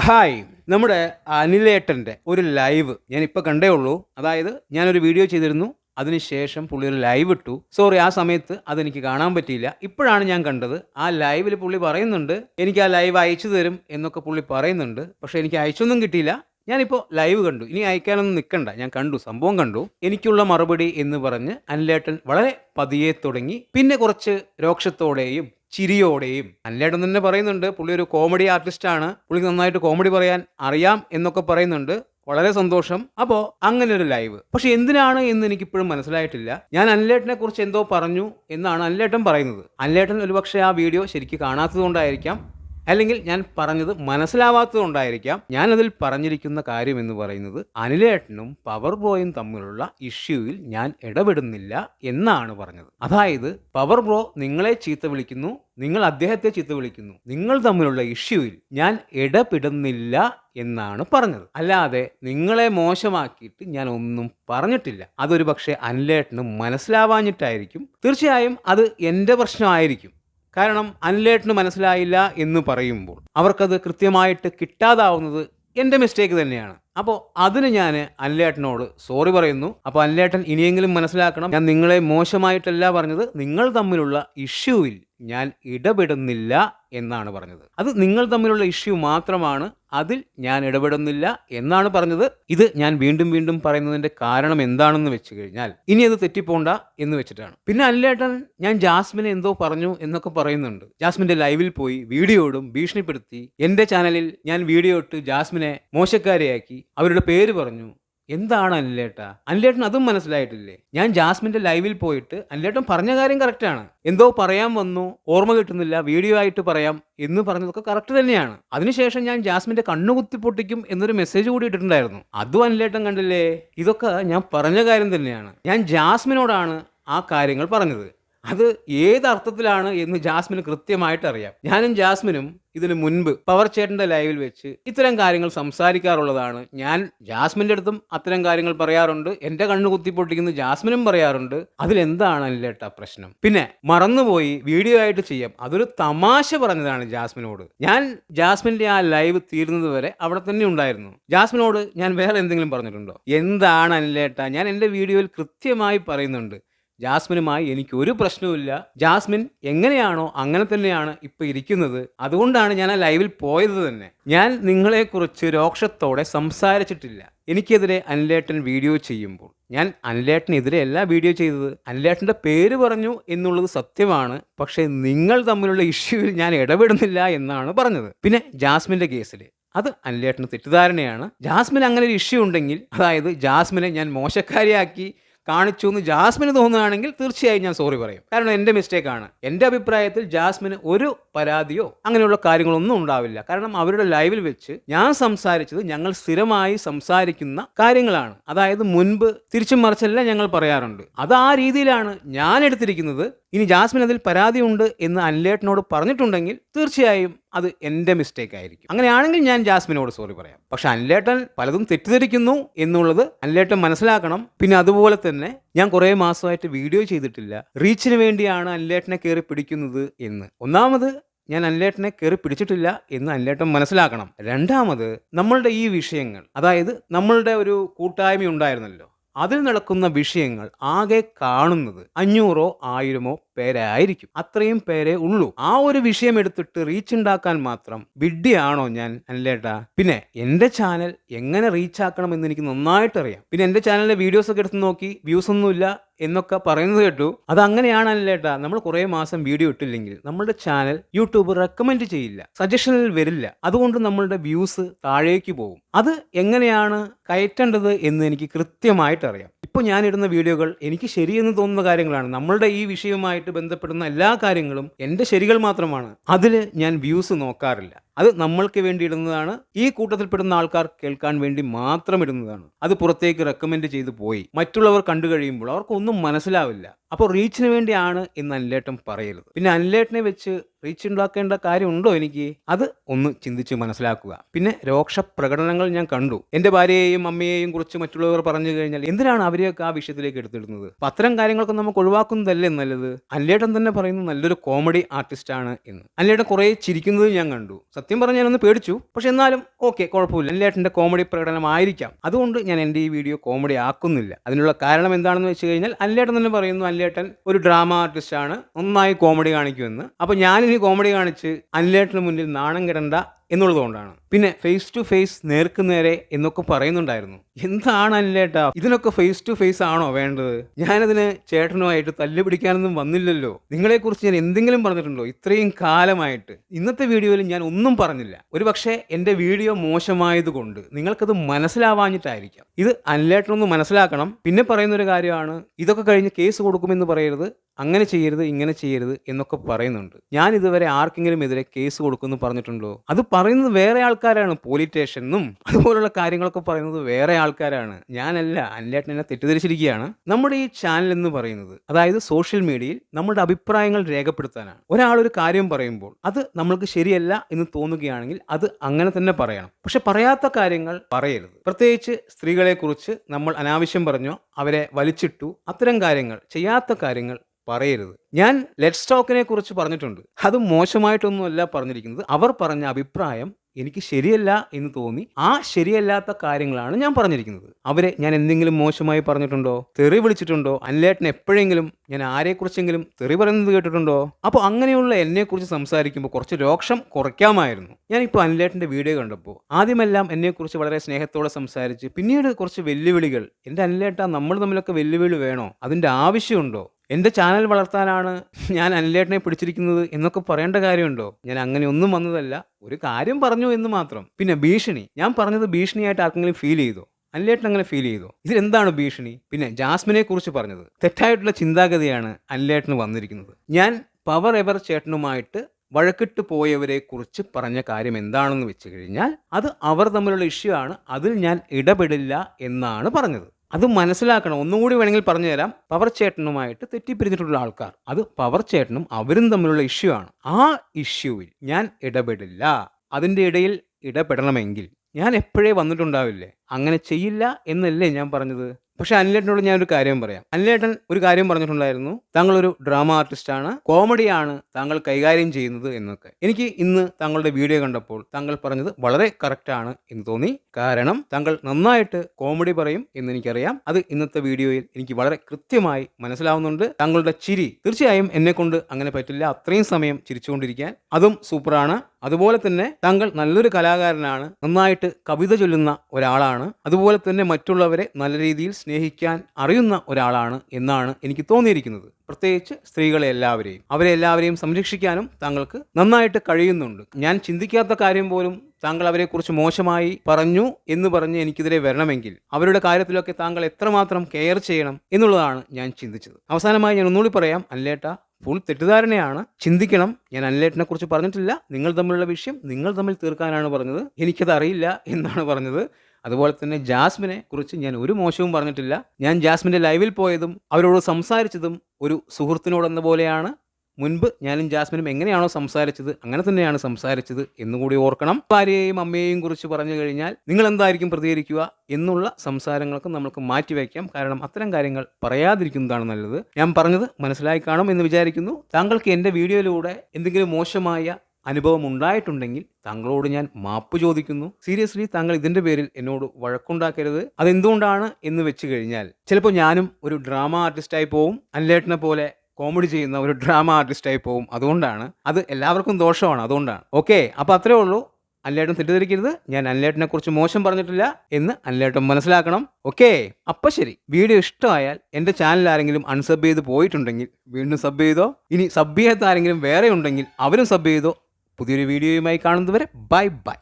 Hi നമ്മുടെ അനിലേട്ടന്റെ ഒരു live ഞാൻ ഇപ്പോൾ കണ്ടേ ഉള്ളൂ. അതായത് ഞാനൊരു വീഡിയോ ചെയ്തിരുന്നു അതിനുശേഷം പുള്ളി ഒരു ലൈവ് ഇട്ടു. സോറി ആ സമയത്ത് അതെനിക്ക് കാണാൻ പറ്റിയില്ല. ഇപ്പോഴാണ് ഞാൻ കണ്ടത്. ആ ലൈവിൽ പുള്ളി പറയുന്നുണ്ട് എനിക്ക് ആ ലൈവ് അയച്ചു തരും എന്നൊക്കെ പുള്ളി പറയുന്നുണ്ട്. പക്ഷേ എനിക്ക് അയച്ചൊന്നും കിട്ടിയില്ല. ഞാനിപ്പോൾ ലൈവ് കണ്ടു. ഇനി അയക്കാനൊന്നും നിൽക്കണ്ട ഞാൻ കണ്ടു സംഭവം കണ്ടു. എനിക്കുള്ള മറുപടി എന്ന് പറഞ്ഞ് അനിലേട്ടൻ വളരെ പതിയെ തുടങ്ങി. പിന്നെ കുറച്ച് രോക്ഷത്തോടെയും ചിരിയോടെയും അനിലേട്ടൻ തന്നെ പറയുന്നുണ്ട് പുള്ളി ഒരു കോമഡി ആർട്ടിസ്റ്റ് ആണ് പുള്ളിക്ക് നന്നായിട്ട് കോമഡി പറയാൻ അറിയാം എന്നൊക്കെ പറയുന്നുണ്ട് വളരെ സന്തോഷം. അപ്പോൾ അങ്ങനെ ഒരു ലൈവ് പക്ഷെ എന്തിനാണ് എന്ന് എനിക്കിപ്പോഴും മനസ്സിലായിട്ടില്ല. ഞാൻ അനിലേട്ടനെ കുറിച്ച് എന്തോ പറഞ്ഞു എന്നാണ് അനിലേട്ടൻ പറയുന്നത്. അനിലേട്ടൻ ഒരുപക്ഷെ ആ വീഡിയോ ശരിക്കും കാണാത്തതുകൊണ്ടായിരിക്കാം. അല്ലെങ്കിൽ ഞാൻ പറഞ്ഞത് മനസ്സിലാവാത്തതുകൊണ്ടായിരിക്കാം ഞാൻ അതിൽ പറഞ്ഞിരിക്കുന്ന കാര്യം എന്ന് പറയുന്നത് അനിലേട്ടനും പവർ ബ്രോയും തമ്മിലുള്ള ഇഷ്യൂവിൽ ഞാൻ ഇടപെടുന്നില്ല എന്നാണ് പറഞ്ഞത്. അതായത് പവർ ബ്രോ നിങ്ങളെ ചീത്ത വിളിക്കുന്നു നിങ്ങൾ അദ്ദേഹത്തെ ചീത്ത വിളിക്കുന്നു നിങ്ങൾ തമ്മിലുള്ള ഇഷ്യൂവിൽ ഞാൻ ഇടപെടുന്നില്ല എന്നാണ് പറഞ്ഞത്. അല്ലാതെ നിങ്ങളെ മോശമാക്കിയിട്ട് ഞാൻ ഒന്നും പറഞ്ഞിട്ടില്ല. അതൊരു പക്ഷേ അനിലേട്ടന് മനസ്സിലാവാഞ്ഞിട്ടായിരിക്കും. തീർച്ചയായും അത് എന്റെ പ്രശ്നമായിരിക്കും. കാരണം അനിലേട്ടന് മനസ്സിലായില്ല എന്ന് പറയുമ്പോൾ അവർക്കത് കൃത്യമായിട്ട് കിട്ടാതാവുന്നത് എന്റെ മിസ്റ്റേക്ക് തന്നെയാണ്. അപ്പോൾ അതിന് ഞാൻ അനിലേട്ടനോട് സോറി പറയുന്നു. അപ്പോൾ അനിലേട്ടൻ ഇനിയെങ്കിലും മനസ്സിലാക്കണം. ഞാൻ നിങ്ങളെ മോശമായിട്ടല്ല പറഞ്ഞത്. നിങ്ങൾ തമ്മിലുള്ള ഇഷ്യൂവിൽ ഞാൻ ഇടപെടുന്നില്ല എന്നാണ് പറഞ്ഞത്. അത് നിങ്ങൾ തമ്മിലുള്ള ഇഷ്യൂ മാത്രമാണ് അതിൽ ഞാൻ ഇടപെടുന്നില്ല എന്നാണ് പറഞ്ഞത്. ഇത് ഞാൻ വീണ്ടും വീണ്ടും പറയുന്നതിന്റെ കാരണം എന്താണെന്ന് വെച്ച് കഴിഞ്ഞാൽ ഇനി അത് തെറ്റിപ്പോണ്ട എന്ന് വെച്ചിട്ടാണ്. പിന്നെ അല്ലേട്ടൻ ഞാൻ ജാസ്മിനെ എന്തോ പറഞ്ഞു എന്നൊക്കെ പറയുന്നുണ്ട്. ജാസ്മിന്റെ ലൈവിൽ പോയി വീഡിയോ ഇടും ഭീഷണിപ്പെടുത്തി. എന്റെ ചാനലിൽ ഞാൻ വീഡിയോ ഇട്ട് ജാസ്മിനെ മോശക്കാരിയാക്കി. അവരുടെ പേര് പറഞ്ഞു. എന്താണ് അനിലേട്ട? അനിലേട്ടൻ അതും മനസ്സിലായിട്ടില്ലേ? ഞാൻ ജാസ്മിന്റെ ലൈവിൽ പോയിട്ട് അനിലേട്ടൻ പറഞ്ഞ കാര്യം കറക്റ്റാണ് എന്തോ പറയാൻ വന്നു ഓർമ്മ കിട്ടുന്നില്ല വീഡിയോ ആയിട്ട് പറയാം എന്ന് പറഞ്ഞതൊക്കെ കറക്റ്റ് തന്നെയാണ്. അതിനുശേഷം ഞാൻ ജാസ്മിന്റെ കണ്ണു കുത്തി പൊട്ടിക്കും എന്നൊരു മെസ്സേജ് കൂടി ഇട്ടിട്ടുണ്ടായിരുന്നു. അതും അനിലേട്ടൻ കണ്ടില്ലേ? ഇതൊക്കെ ഞാൻ പറഞ്ഞ കാര്യം തന്നെയാണ്. ഞാൻ ജാസ്മിനോടാണ് ആ കാര്യങ്ങൾ പറഞ്ഞത്. അത് ഏത് അർത്ഥത്തിലാണ് എന്ന് ജാസ്മിന് കൃത്യമായിട്ട് അറിയാം. ഞാനും ജാസ്മിനും ഇതിനു മുൻപ് പവർ ചേട്ടന്റെ ലൈവിൽ വെച്ച് ഇത്തരം കാര്യങ്ങൾ സംസാരിക്കാറുള്ളതാണ്. ഞാൻ ജാസ്മിന്റെ അടുത്തും അത്തരം കാര്യങ്ങൾ പറയാറുണ്ട്. എന്റെ കണ്ണു കുത്തിപ്പൊട്ടിക്കുന്ന ജാസ്മിനും പറയാറുണ്ട്. അതിലെന്താണ് അല്ലേട്ടാ പ്രശ്നം? പിന്നെ മറന്നുപോയി വീഡിയോ ആയിട്ട് ചെയ്യാം. അതൊരു തമാശ പറഞ്ഞതാണ് ജാസ്മിനോട്. ഞാൻ ജാസ്മിന്റെ ആ ലൈവ് തീരുന്നത് വരെ അവിടെ തന്നെ ഉണ്ടായിരുന്നു. ജാസ്മിനോട് ഞാൻ വേറെ എന്തെങ്കിലും പറഞ്ഞിട്ടുണ്ടോ? എന്താണ് അല്ലേട്ടാ ഞാൻ എന്റെ വീഡിയോയിൽ കൃത്യമായി പറയുന്നുണ്ട്. ജാസ്മിനുമായി എനിക്ക് ഒരു പ്രശ്നവുമില്ല ജാസ്മിൻ എങ്ങനെയാണോ അങ്ങനെ തന്നെയാണ് ഇപ്പൊ ഇരിക്കുന്നത്. അതുകൊണ്ടാണ് ഞാൻ ആ ലൈവിൽ പോയത് തന്നെ. ഞാൻ നിങ്ങളെക്കുറിച്ച് രോക്ഷത്തോടെ സംസാരിച്ചിട്ടില്ല. എനിക്കെതിരെ അനിലേട്ടൻ വീഡിയോ ചെയ്യുമ്പോൾ. ഞാൻ അനിലേട്ടനെതിരെ അല്ല വീഡിയോ ചെയ്തത്. അനിലേട്ടന്റെ പേര് പറഞ്ഞു എന്നുള്ളത് സത്യമാണ്. പക്ഷേ നിങ്ങൾ തമ്മിലുള്ള ഇഷ്യൂവിൽ ഞാൻ ഇടപെടുന്നില്ല എന്നാണ് പറഞ്ഞത്. പിന്നെ ജാസ്മിന്റെ കേസിൽ അത് അനിലേട്ടന് തെറ്റിദ്ധാരണയാണ്. ജാസ്മിൻ അങ്ങനെ ഒരു ഇഷ്യൂ ഉണ്ടെങ്കിൽ അതായത് ജാസ്മിനെ ഞാൻ മോശക്കാരിയാക്കി കാണിച്ചു എന്ന് ജാസ്മിന് തോന്നുകയാണെങ്കിൽ തീർച്ചയായും ഞാൻ സോറി പറയും. കാരണം എന്റെ മിസ്റ്റേക്കാണ് എന്റെ അഭിപ്രായത്തിൽ ജാസ്മിന് ഒരു പരാതിയോ അങ്ങനെയുള്ള കാര്യങ്ങളൊന്നും ഉണ്ടാവില്ല. കാരണം അവരുടെ ലൈവിൽ വെച്ച് ഞാൻ സംസാരിച്ചത് ഞങ്ങൾ സ്ഥിരമായി സംസാരിക്കുന്ന കാര്യങ്ങളാണ്. അതായത് മുൻപ് തിരിച്ചും മറിച്ചല്ല ഞങ്ങൾ പറയാറുണ്ട്. അത് ആ രീതിയിലാണ് ഞാൻ എടുത്തിരിക്കുന്നത്. ഇനി ജാസ്മിൻ അതിൽ പരാതിയുണ്ട് എന്ന് അനിലേട്ടനോട് പറഞ്ഞിട്ടുണ്ടെങ്കിൽ തീർച്ചയായും അത് എന്റെ മിസ്റ്റേക്ക് ആയിരിക്കും. അങ്ങനെയാണെങ്കിൽ ഞാൻ ജാസ്മിനോട് സോറി പറയാം. പക്ഷെ അനിലേട്ടൻ പലതും തെറ്റിദ്ധരിക്കുന്നു എന്നുള്ളത് അനിലേട്ടൻ മനസ്സിലാക്കണം. പിന്നെ അതുപോലെ തന്നെ ഞാൻ കുറേ മാസമായിട്ട് വീഡിയോ ചെയ്തിട്ടില്ല. റീച്ചിന് വേണ്ടിയാണ് അനിലേട്ടനെ കയറി പിടിക്കുന്നത് എന്ന്. ഒന്നാമത് ഞാൻ അനിലേട്ടനെ കയറി പിടിച്ചിട്ടില്ല എന്ന് അനിലേട്ടൻ മനസ്സിലാക്കണം. രണ്ടാമത് നമ്മളുടെ ഈ വിഷയങ്ങൾ അതായത് നമ്മളുടെ ഒരു കൂട്ടായ്മ ഉണ്ടായിരുന്നല്ലോ. അതിൽ നടക്കുന്ന വിഷയങ്ങൾ ആകെ കാണുന്നത് അഞ്ഞൂറോ ആയിരമോ പേരായിരിക്കും. അത്രയും പേരെ ഉള്ളൂ. ആ ഒരു വിഷയം എടുത്തിട്ട് റീച്ച് ഉണ്ടാക്കാൻ മാത്രം വിഡ്ഢിയാണോ ഞാൻ അല്ലേട്ടാ? പിന്നെ എന്റെ ചാനൽ എങ്ങനെ റീച്ച് ആക്കണം എന്ന് എനിക്ക് നന്നായിട്ട് അറിയാം പിന്നെ എന്റെ ചാനലിലെ വീഡിയോസ് ഒക്കെ എടുത്ത് നോക്കി. വ്യൂസ് ഒന്നുമില്ല. എന്നൊക്കെ പറയുന്നത് കേട്ടു. അത് അങ്ങനെയാണല്ലേട്ടാ നമ്മൾ കുറേ മാസം വീഡിയോ ഇട്ടില്ലെങ്കിൽ നമ്മുടെ ചാനൽ യൂട്യൂബ് റെക്കമെൻഡ് ചെയ്യില്ല സജഷനിൽ വരില്ല. അതുകൊണ്ട് നമ്മളുടെ വ്യൂസ് താഴേക്ക് പോകും. അത് എങ്ങനെയാണ് കയറ്റേണ്ടത് എന്ന് എനിക്ക് കൃത്യമായിട്ട് അറിയാം. ഇപ്പോൾ ഞാൻ ഇടുന്ന വീഡിയോകൾ എനിക്ക് ശരിയെന്ന് തോന്നുന്ന കാര്യങ്ങളാണ്. നമ്മളുടെ ഈ വിഷയവുമായിട്ട് ബന്ധപ്പെടുന്ന എല്ലാ കാര്യങ്ങളും എന്റെ ശരികൾ മാത്രമാണ്. അതിൽ ഞാൻ വ്യൂസ് നോക്കാറില്ല. അത് നമ്മൾക്ക് വേണ്ടി ഇടുന്നതാണ് ഈ കൂട്ടത്തിൽപ്പെടുന്ന ആൾക്കാർ കേൾക്കാൻ വേണ്ടി മാത്രം ഇടുന്നതാണ് അത് പുറത്തേക്ക് റെക്കമെൻഡ് ചെയ്തു പോയി. മറ്റുള്ളവർ കണ്ടു കഴിയുമ്പോൾ അവർക്കൊന്നും മനസ്സിലാവില്ല. അപ്പോൾ റീച്ചിന് വേണ്ടിയാണ് എന്ന് അനിലേട്ടൻ പറയരുത് പിന്നെ അനിലേട്ടനെ വെച്ച് റീച്ച് ഉണ്ടാക്കേണ്ട കാര്യമുണ്ടോ എനിക്ക്? അത് ഒന്ന് ചിന്തിച്ച് മനസ്സിലാക്കുക. പിന്നെ രോക്ഷ പ്രകടനങ്ങൾ ഞാൻ കണ്ടു. എന്റെ ഭാര്യയെയും അമ്മയെയും കുറിച്ച് മറ്റുള്ളവർ പറഞ്ഞു കഴിഞ്ഞാൽ എന്തിനാണ് അവരെയൊക്കെ ആ വിഷയത്തിലേക്ക് എടുത്തിടുന്നത്? അത്തരം കാര്യങ്ങളൊക്കെ നമുക്ക് ഒഴിവാക്കുന്നതല്ലേ നല്ലത്? അനിലേട്ടൻ തന്നെ പറയുന്നത് നല്ലൊരു കോമഡി ആർട്ടിസ്റ്റാണ് എന്ന്. അനിലേട്ടൻ കുറേ ചിരിക്കുന്നതും ഞാൻ കണ്ടു. സത്യം പറഞ്ഞാൽ ഒന്ന് പേടിച്ചു. പക്ഷെ എന്നാലും ഓക്കെ കുഴപ്പമില്ല. അനിലേട്ടന്റെ കോമഡി പ്രകടനമായിരിക്കാം അതുകൊണ്ട് ഞാൻ എന്റെ ഈ വീഡിയോ കോമഡി ആക്കുന്നില്ല. അതിനുള്ള കാരണം എന്താണെന്ന് വെച്ച് കഴിഞ്ഞാൽ അനിലേട്ടൻ തന്നെ പറയുന്നു അനിലേട്ടൻ ഒരു ഡ്രാമ ആർട്ടിസ്റ്റാണ് നന്നായി കോമഡി കാണിക്കുമെന്ന്. അപ്പോൾ ഞാനിനി കോമഡി കാണിച്ച് അനിലേട്ടന് മുന്നിൽ നാണം കിടണ്ട എന്നുള്ളതുകൊണ്ടാണ് പിന്നെ ഫേസ് ടു ഫേസ് നേർക്ക് നേരെ എന്നൊക്കെ പറയുന്നുണ്ടായിരുന്നു. എന്താണ് അല്ലേട്ടാ ഇതിനൊക്കെ ഫേസ് ടു ഫേസ് ആണോ വേണ്ടത്? ഞാനതിന് ചേട്ടനുമായിട്ട് തല്ലു പിടിക്കാനൊന്നും വന്നില്ലല്ലോ. നിങ്ങളെക്കുറിച്ച് ഞാൻ എന്തെങ്കിലും പറഞ്ഞിട്ടുണ്ടോ? ഇത്രയും കാലമായിട്ട്. ഇന്നത്തെ വീഡിയോയിൽ ഞാൻ ഒന്നും പറഞ്ഞില്ല. ഒരു പക്ഷേ എന്റെ വീഡിയോ മോശമായതുകൊണ്ട് നിങ്ങൾക്കത് മനസ്സിലാവാഞ്ഞിട്ടായിരിക്കാം. ഇത് അനിലേട്ടനൊന്ന് മനസ്സിലാക്കണം. പിന്നെ പറയുന്ന ഒരു കാര്യമാണ് ഇതൊക്കെ കഴിഞ്ഞ് കേസ് കൊടുക്കുമെന്ന് പറയരുത്. അങ്ങനെ ചെയ്യരുത് ഇങ്ങനെ ചെയ്യരുത് എന്നൊക്കെ പറയുന്നുണ്ട്. ഞാൻ ഇതുവരെ ആർക്കെങ്കിലും എതിരെ കേസ് കൊടുക്കുമെന്ന് പറഞ്ഞിട്ടുണ്ടോ? അത് പറയുന്നത് വേറെ ആൾക്കാരാണ് പോലീസ് സ്റ്റേഷനും അതുപോലുള്ള കാര്യങ്ങളൊക്കെ പറയുന്നത് വേറെ ആൾക്കാരാണ്. ഞാനല്ല അനിലേട്ടൻ എന്നെ തെറ്റിദ്ധരിച്ചിരിക്കുകയാണ്. നമ്മുടെ ഈ ചാനൽ എന്ന് പറയുന്നത് അതായത് സോഷ്യൽ മീഡിയയിൽ നമ്മുടെ അഭിപ്രായങ്ങൾ രേഖപ്പെടുത്താനാണ്. ഒരാൾ ഒരു കാര്യം പറയുമ്പോൾ അത് നമ്മൾക്ക് ശരിയല്ല എന്ന് തോന്നുകയാണെങ്കിൽ അത് അങ്ങനെ തന്നെ പറയണം. പക്ഷെ പറയാത്ത കാര്യങ്ങൾ പറയരുത്. പ്രത്യേകിച്ച് സ്ത്രീകളെക്കുറിച്ച് നമ്മൾ അനാവശ്യം പറഞ്ഞോ അവരെ വലിച്ചിട്ടു അത്തരം കാര്യങ്ങൾ ചെയ്യാത്ത കാര്യങ്ങൾ പറയരുത്. ഞാൻ ലെറ്റ് സ്റ്റോക്കിനെ കുറിച്ച് പറഞ്ഞിട്ടുണ്ട്. അത് മോശമായിട്ടൊന്നുമല്ല പറഞ്ഞിരിക്കുന്നത്. അവർ പറഞ്ഞ അഭിപ്രായം എനിക്ക് ശരിയല്ല എന്ന് തോന്നി. ആ ശരിയല്ലാത്ത കാര്യങ്ങളാണ് ഞാൻ പറഞ്ഞിരിക്കുന്നത്. അവരെ ഞാൻ എന്തെങ്കിലും മോശമായി പറഞ്ഞിട്ടുണ്ടോ? തെറി വിളിച്ചിട്ടുണ്ടോ? അനിലേട്ടൻ എപ്പോഴെങ്കിലും ഞാൻ ആരെക്കുറിച്ചെങ്കിലും തെറി പറയുന്നത് കേട്ടിട്ടുണ്ടോ? അപ്പോൾ അങ്ങനെയുള്ള എന്നെക്കുറിച്ച് സംസാരിക്കുമ്പോൾ കുറച്ച് രോക്ഷം കുറയ്ക്കാമായിരുന്നു. ഞാനിപ്പോൾ അനിലേട്ടന്റെ വീഡിയോ കണ്ടപ്പോൾ ആദ്യമെല്ലാം എന്നെക്കുറിച്ച് വളരെ സ്നേഹത്തോടെ സംസാരിച്ച് പിന്നീട് കുറച്ച് വെല്ലുവിളികൾ. എന്റെ അനിലേട്ട നമ്മൾ തമ്മിലൊക്കെ വെല്ലുവിളി വേണോ? അതിന്റെ ആവശ്യമുണ്ടോ? എന്റെ ചാനൽ വളർത്താനാണ് ഞാൻ അനിലേട്ടനെ പിടിച്ചിരിക്കുന്നത് എന്നൊക്കെ പറയേണ്ട കാര്യമുണ്ടോ? ഞാൻ അങ്ങനെ ഒന്നും വന്നതല്ല. ഒരു കാര്യം പറഞ്ഞു എന്ന് മാത്രം. പിന്നെ ഭീഷണി. ഞാൻ പറഞ്ഞത് ഭീഷണിയായിട്ട് ആർക്കെങ്കിലും ഫീൽ ചെയ്തോ? അനിലേട്ടൻ അങ്ങനെ ഫീൽ ചെയ്തോ? ഇതിലെന്താണ് ഭീഷണി? പിന്നെ ജാസ്മിനെ കുറിച്ച് പറഞ്ഞത്. തെറ്റായിട്ടുള്ള ചിന്താഗതിയാണ് അനിലേട്ടന് വന്നിരിക്കുന്നത്. ഞാൻ പവർ എവർ ചേട്ടനുമായിട്ട് വഴക്കിട്ട് പോയവരെ കുറിച്ച് പറഞ്ഞ കാര്യം എന്താണെന്ന് വെച്ച് കഴിഞ്ഞാൽ അത് അവർ തമ്മിലുള്ള ഇഷ്യൂ ആണ്. അതിൽ ഞാൻ ഇടപെടില്ല എന്നാണ് പറഞ്ഞത്. അത് മനസ്സിലാക്കണം. ഒന്നുകൂടി വേണമെങ്കിൽ പറഞ്ഞു തരാം. പവർ ചേട്ടനുമായിട്ട് തെറ്റിപ്പിരിഞ്ഞിട്ടുള്ള ആൾക്കാർ. അത് പവർ ചേട്ടനും അവരും തമ്മിലുള്ള ഇഷ്യൂ ആണ്. ആ ഇഷ്യൂവിൽ ഞാൻ ഇടപെടില്ല. അതിന്റെ ഇടയിൽ ഇടപെടണമെങ്കിൽ ഞാൻ എപ്പോഴേ വന്നിട്ടുണ്ടാവില്ലേ? അങ്ങനെ ചെയ്യില്ല എന്നല്ലേ ഞാൻ പറഞ്ഞത്. പക്ഷെ അനിലേട്ടനോട് ഞാൻ ഒരു കാര്യം പറയാം. അനിലേട്ടൻ ഒരു കാര്യം പറഞ്ഞിട്ടുണ്ടായിരുന്നു. താങ്കൾ ഒരു ഡ്രാമ ആർട്ടിസ്റ്റ് ആണ് കോമഡിയാണ് താങ്കൾ കൈകാര്യം ചെയ്യുന്നത് എന്നൊക്കെ. എനിക്ക് ഇന്ന് താങ്കളുടെ വീഡിയോ കണ്ടപ്പോൾ താങ്കൾ പറഞ്ഞത് വളരെ കറക്റ്റ് ആണ് എന്ന് തോന്നി. കാരണം താങ്കൾ നന്നായിട്ട് കോമഡി പറയും എന്ന് എനിക്കറിയാം. അത് ഇന്നത്തെ വീഡിയോയിൽ എനിക്ക് വളരെ കൃത്യമായി മനസ്സിലാവുന്നുണ്ട്. താങ്കളുടെ ചിരി തീർച്ചയായും എന്നെ കൊണ്ട് അങ്ങനെ പറ്റില്ല. അത്രയും സമയം ചിരിച്ചുകൊണ്ടിരിക്കാൻ. അതും സൂപ്പറാണ് അതുപോലെ തന്നെ താങ്കൾ നല്ലൊരു കലാകാരനാണ് നന്നായിട്ട് കവിത ചൊല്ലുന്ന ഒരാളാണ് അതുപോലെ തന്നെ മറ്റുള്ളവരെ നല്ല രീതിയിൽ സ്നേഹിക്കാൻ അറിയുന്ന ഒരാളാണ് എന്നാണ് എനിക്ക് തോന്നിയിരിക്കുന്നത്. പ്രത്യേകിച്ച് സ്ത്രീകളെ എല്ലാവരെയും. അവരെ എല്ലാവരെയും സംരക്ഷിക്കാനും താങ്കൾക്ക് നന്നായിട്ട് കഴിയുന്നുണ്ട്. ഞാൻ ചിന്തിക്കാത്ത കാര്യം പോലും താങ്കൾ അവരെക്കുറിച്ച് മോശമായി പറഞ്ഞു എന്ന് പറഞ്ഞ് എനിക്കെതിരെ വരണമെങ്കിൽ അവരുടെ കാര്യത്തിലൊക്കെ താങ്കൾ എത്രമാത്രം കെയർ ചെയ്യണം എന്നുള്ളതാണ് ഞാൻ ചിന്തിച്ചത്. അവസാനമായി ഞാൻ ഒന്നുകൂടി പറയാം. അല്ലേട്ട ഫുൾ തെറ്റിദ്ധാരണയാണ്. ചിന്തിക്കണം. ഞാൻ അനിലേട്ടനെ കുറിച്ച് പറഞ്ഞിട്ടില്ല. നിങ്ങൾ തമ്മിലുള്ള വിഷയം നിങ്ങൾ തമ്മിൽ തീർക്കാനാണ് പറഞ്ഞത്. എനിക്കത് അറിയില്ല എന്നാണ് പറഞ്ഞത്. അതുപോലെ തന്നെ ജാസ്മിനെ കുറിച്ച് ഞാൻ ഒരു മോശവും പറഞ്ഞിട്ടില്ല. ഞാൻ ജാസ്മിന്റെ ലൈവിൽ പോയതും അവരോട് സംസാരിച്ചതും ഒരു സുഹൃത്തിനോടെന്ന പോലെയാണ്. മുൻപ് ഞാനും ജാസ്മിനും എങ്ങനെയാണോ സംസാരിച്ചത് അങ്ങനെ തന്നെയാണ് സംസാരിച്ചത് എന്നുകൂടി ഓർക്കണം. ഭാര്യയെയും അമ്മയെയും കുറിച്ച് പറഞ്ഞു കഴിഞ്ഞാൽ നിങ്ങൾ എന്തായിരിക്കും പ്രതികരിക്കുക എന്നുള്ള സംസാരങ്ങളൊക്കെ നമുക്ക് മാറ്റിവെക്കാം കാരണം അത്തരം കാര്യങ്ങൾ പറയാതിരിക്കുന്നതാണ് നല്ലത്. ഞാൻ പറഞ്ഞത് മനസ്സിലായി കാണും എന്ന് വിചാരിക്കുന്നു. താങ്കൾക്ക് എന്റെ വീഡിയോയിലൂടെ എന്തെങ്കിലും മോശമായ അനുഭവം ഉണ്ടായിട്ടുണ്ടെങ്കിൽ താങ്കളോട് ഞാൻ മാപ്പ് ചോദിക്കുന്നു. സീരിയസ്ലി താങ്കൾ ഇതിന്റെ പേരിൽ എന്നോട് വഴക്കുണ്ടാക്കരുത്. അതെന്തുകൊണ്ടാണ് എന്ന് വെച്ച് കഴിഞ്ഞാൽ ചിലപ്പോൾ ഞാനും ഒരു ഡ്രാമ ആർട്ടിസ്റ്റായി പോവും. അനിലേട്ടനെ പോലെ കോമഡി ചെയ്യുന്ന ഒരു ഡ്രാമ ആർട്ടിസ്റ്റായി പോവും. അതുകൊണ്ടാണ്. അത് എല്ലാവർക്കും ദോഷമാണ്. അതുകൊണ്ടാണ്. ഓക്കെ. അപ്പോൾ അത്രേ ഉള്ളൂ. അല്ലേട്ടൻ തെറ്റിദ്ധരിക്കരുത്. ഞാൻ അല്ലേട്ടനെ കുറിച്ച് മോശം പറഞ്ഞിട്ടില്ല എന്ന് അല്ലേട്ടൻ മനസ്സിലാക്കണം. ഓക്കെ. അപ്പം ശരി. വീഡിയോ ഇഷ്ടമായാൽ എന്റെ ചാനൽ ആരെങ്കിലും അൺസബ് ചെയ്ത് പോയിട്ടുണ്ടെങ്കിൽ വീണ്ടും സബ് ചെയ്തോ. ഇനി സബ് ചെയ്യാത്ത ആരെങ്കിലും വേറെ ഉണ്ടെങ്കിൽ അവരും സബ് ചെയ്തോ. പുതിയൊരു വീഡിയോയുമായി കാണുന്നതുവരെ ബൈ ബൈ.